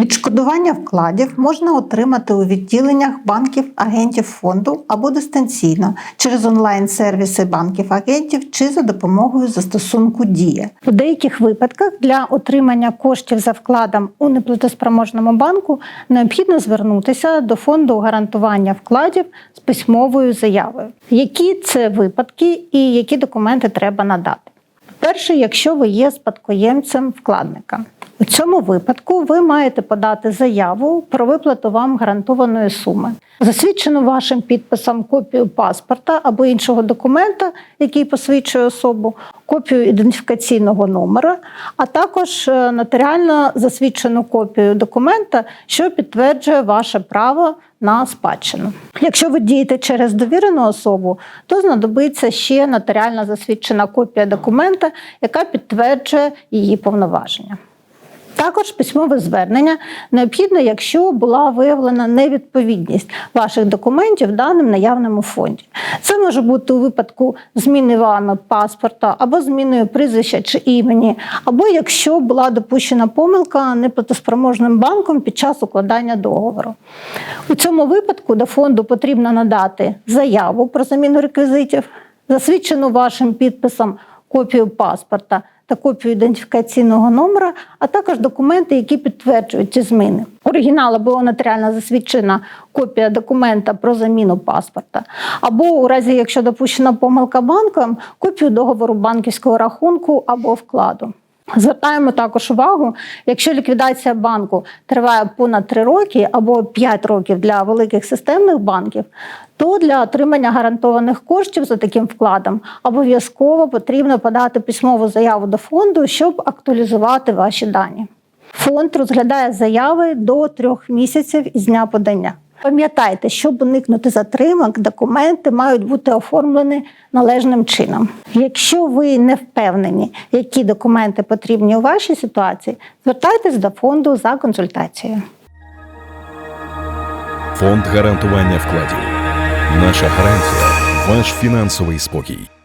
Відшкодування вкладів можна отримати у відділеннях банків агентів фонду або дистанційно через онлайн-сервіси банків-агентів чи за допомогою застосунку Дія. У деяких випадках для отримання коштів за вкладом у неплатоспроможному банку необхідно звернутися до фонду гарантування вкладів з письмовою заявою. Які це випадки і які документи треба надати? Перше, якщо ви є спадкоємцем вкладника. У цьому випадку ви маєте подати заяву про виплату вам гарантованої суми, засвідчену вашим підписом копію паспорта або іншого документа, який посвідчує особу, копію ідентифікаційного номера, а також е, нотаріально засвідчену копію документа, що підтверджує ваше право на спадщину. Якщо ви дієте через довірену особу, то знадобиться ще нотаріально засвідчена копія документа, яка підтверджує її повноваження. Також письмове звернення необхідно, якщо була виявлена невідповідність ваших документів даним наявному фонді. Це може бути у випадку зміни вами паспорта або зміною прізвища чи імені, або якщо була допущена помилка неплатоспроможним банком під час укладання договору. У цьому випадку до фонду потрібно надати заяву про заміну реквізитів, засвідчену вашим підписом копію паспорта та копію ідентифікаційного номера, а також документи, які підтверджують ці зміни. Оригінал або нотаріально засвідчена копія документа про заміну паспорта, або у разі, якщо допущена помилка банком, копію договору банківського рахунку або вкладу. Звертаємо також увагу, якщо ліквідація банку триває понад 3 роки або 5 років для великих системних банків, то для отримання гарантованих коштів за таким вкладом обов'язково потрібно подати письмову заяву до фонду, щоб актуалізувати ваші дані. Фонд розглядає заяви до трьох місяців із дня подання. Пам'ятайте, щоб уникнути затримок, документи мають бути оформлені належним чином. Якщо ви не впевнені, які документи потрібні у вашій ситуації, звертайтесь до фонду за консультацією. Фонд гарантування вкладів. Наша гарантія ваш фінансовий спокій.